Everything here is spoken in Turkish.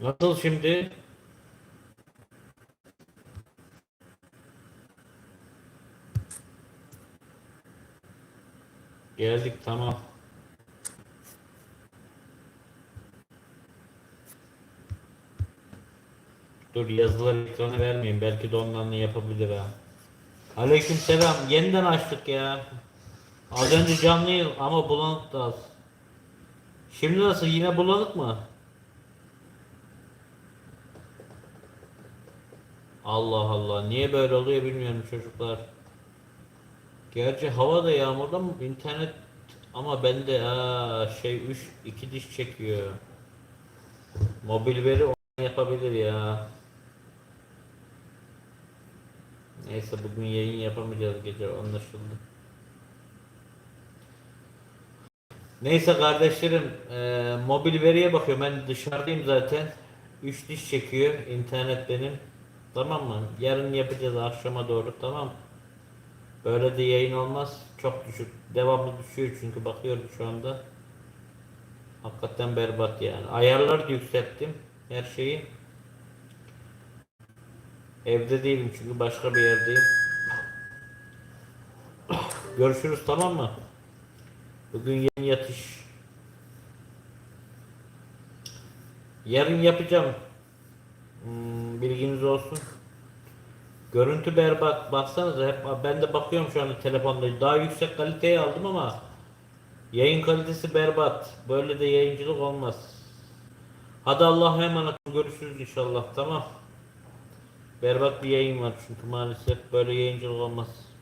Nasıl şimdi? Geldik tamam. Dur yazıları ekrana vermeyeyim. Belki de ondan yapabilir ha. Aleyküm selam. Yeniden açtık ya. Az önce canlıyım ama bulanık da az. Şimdi nasıl? Yine bulanık mı? Allah Allah. Niye böyle oluyor bilmiyorum çocuklar. Gerçi hava da yağmurda mı? internet ama bende şey 3 2 diş çekiyor. Mobil veri yapabilir ya. Neyse bugün yayın yapamayacağız gece anlaşıldı. Neyse kardeşlerim eee, mobil veriye bakıyorum ben dışarıdayım zaten. 3 diş çekiyor internet benim. Tamam mı? Yarın yapacağız akşama doğru tamam. Böyle de yayın olmaz. Çok düşük. Devamlı düşüyor çünkü bakıyorum şu anda. Hakikaten berbat yani. Ayarları yükselttim. Her şeyi. Evde değilim çünkü başka bir yerdeyim. Görüşürüz tamam mı? Bugün yeni yatış. Yarın yapacağım. Hmm, bilginiz olsun. Görüntü berbat. Baksanıza hep ben de bakıyorum şu anda telefonda. Daha yüksek kaliteyi aldım ama yayın kalitesi berbat. Böyle de yayıncılık olmaz. Hadi Allah'a emanet. Görüşürüz inşallah. Tamam. Berbat bir yayın var çünkü maalesef böyle yayıncılık olmaz.